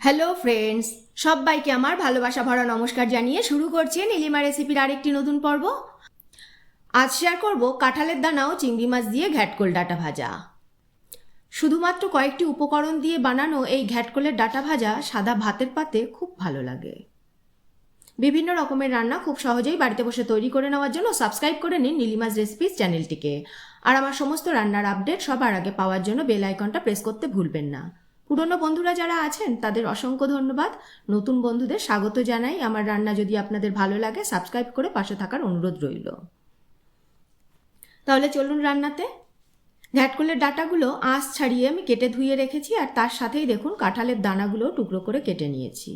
Hello friends সবাইকে আমার ভালোবাসা ভরা নমস্কার জানিয়ে শুরু করছি নীলিমা রেসিপির আরেকটি নতুন পর্ব। আজ শেয়ার করব কাঁঠালের দানা ও চিংড়ি মাছ দিয়ে ঘ্যাটকোল ডাটা ভাজা। শুধুমাত্র কয়েকটি উপকরণ দিয়ে বানানো এই ঘ্যাটকোলের ডাটা ভাজা সাদা ভাতের পাতে খুব ভালো লাগে। বিভিন্ন রকমের রান্না খুব সহজেই বাড়িতে বসে তৈরি করে নেওয়ার জন্য সাবস্ক্রাইব করে নিন নীলিমাস রেসিপিস চ্যানেলটিকে আর আমার সমস্ত রান্নার আপডেট সবার আগে পাওয়ার জন্য বেল আইকনটা প্রেস করতে ভুলবেন না। পুরনো বন্ধুরা যারা আছেন, তাদের অসংখ্য ধন্যবাদ। নতুন বন্ধুদের স্বাগত জানাই। আমার রান্না যদি আপনাদের ভালো লাগে সাবস্ক্রাইব করে পাশে থাকার অনুরোধ রইল। তাহলে চলুন রান্নাতে। ঘ্যাটকলের ডাটাগুলো আঁশ ছাড়িয়ে আমি কেটে ধুয়ে রেখেছি, আর তার সাথেই দেখুন কাঁঠালের দানাগুলো টুকরো করে কেটে নিয়েছি।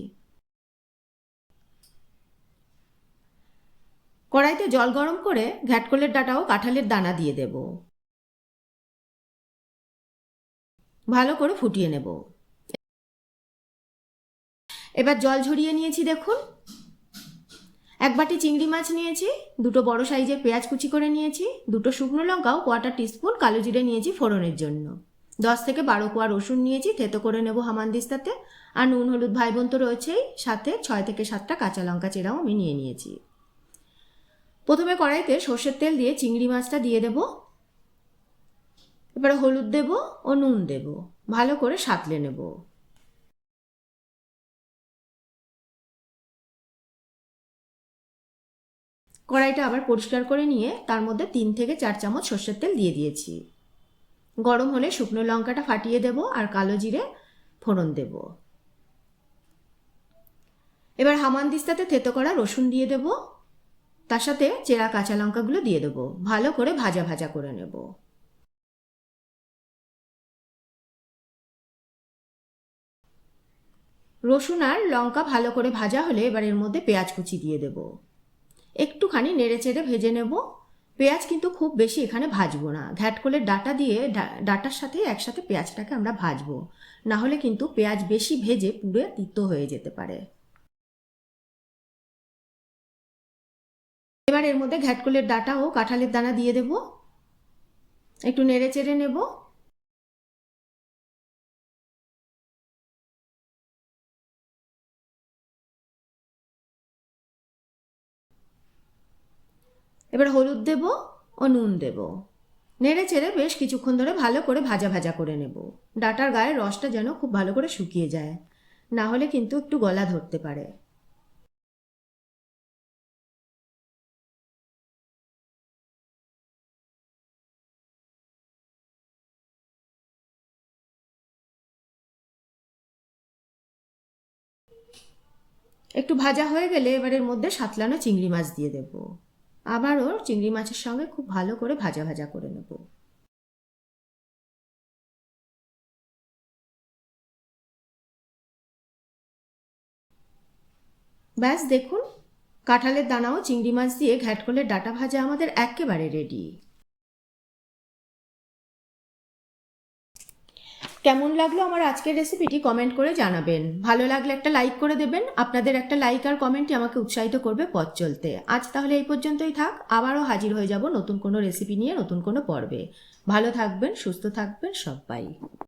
কড়াইতে জল গরম করে ঘ্যাটকলের ডাটা ও কাঁঠালের দানা দিয়ে দেব। ভালো করে ফুটিয়ে নেব। এবার জল ঝরিয়ে নিয়েছি, দেখুন। এক বাটি চিংড়ি মাছ নিয়েছি, দুটো বড় সাইজের পেঁয়াজ কুচি করে নিয়েছি, দুটো শুকনো লঙ্কাও কোয়াটার টিস্পুন কালো জিরে নিয়েছি ফোড়নের জন্য। দশ থেকে বারো কোয়া রসুন নিয়েছি, থেতো করে নেব হামানদিস্তাতে আর নুন, হলুদ ভাই বোন তো রয়েছেই, সাথে ছয় থেকে সাতটা কাঁচা লঙ্কা চেরাও আমি নিয়ে নিয়েছি। প্রথমে কড়াইতে সর্ষের তেল দিয়ে চিংড়ি মাছটা দিয়ে দেব। এবারে হলুদ দেব ও নুন দেব। ভালো করে সাঁতলে নেব। কড়াইটা আবার পরিষ্কার করে নিয়ে তার মধ্যে তিন থেকে চার চামচ সর্ষের তেল দিয়ে দিয়েছি। গরম হলে শুকনো লঙ্কাটা ফাটিয়ে দেব আর কালো জিরে ফোড়ন দেব। এবার হামানদিস্তাতে থেতো করা রসুন দিয়ে দেব। তার সাথে চেরা কাঁচা লঙ্কাগুলো দিয়ে দেবো। ভালো করে ভাজা ভাজা করে নেব। রসুন আর লঙ্কা ভালো করে ভাজা হলে এবার এর মধ্যে পেঁয়াজ কুচি দিয়ে দেব। একটুখানি নেড়ে চেড়ে ভেজে নেব। পেঁয়াজ কিন্তু খুব বেশি এখানে ভাজবো না। ঘ্যাটকলের ডাটা দিয়ে ডাটার সাথে একসাথে পেঁয়াজটাকে আমরা ভাজবো। না হলে কিন্তু পেঁয়াজ বেশি ভেজে পুড়ে তিতো হয়ে যেতে পারে। এবার এর মধ্যে ঘ্যাটকলের ডাটা ও কাঁঠালের দানা দিয়ে দেব। একটু নেড়ে চেড়ে নেব। এবার হলুদ দেব ও নুন দেব। নেড়ে চেড়ে বেশ কিছুক্ষণ ধরে ভালো করে ভাজা ভাজা করে নেব। ডাটার গায়ে রসটা যেন খুব ভালো করে শুকিয়ে যায়। না হলে কিন্তু একটু গলা ধরতে পারে। একটু ভাজা হয়ে গেলে এবার এর মধ্যে সাতলানো চিংড়ি মাছ দিয়ে দেব। আবারও চিংড়ি মাছের সঙ্গে খুব ভালো করে ভাজা ভাজা করে নেব। ব্যাস, দেখুন, কাঁঠালের দানাও চিংড়ি মাছ দিয়ে ঘ্যাটকলের ডাটা ভাজা আমাদের একেবারে রেডি কেমন লাগল আমার আজকের রেসিপিটি কমেন্ট করে জানাবেন। ভালো লাগলে একটা লাইক করে দেবেন। আপনাদের একটা লাইক আর কমেন্টই আমাকে উৎসাহিত করবে পথ চলতে। আজ তাহলে এই পর্যন্তই থাক। আবারও হাজির হয়ে যাব নতুন কোনো রেসিপি নিয়ে নতুন কোনো পর্বে। ভালো থাকবেন, সুস্থ থাকবেন সবাই।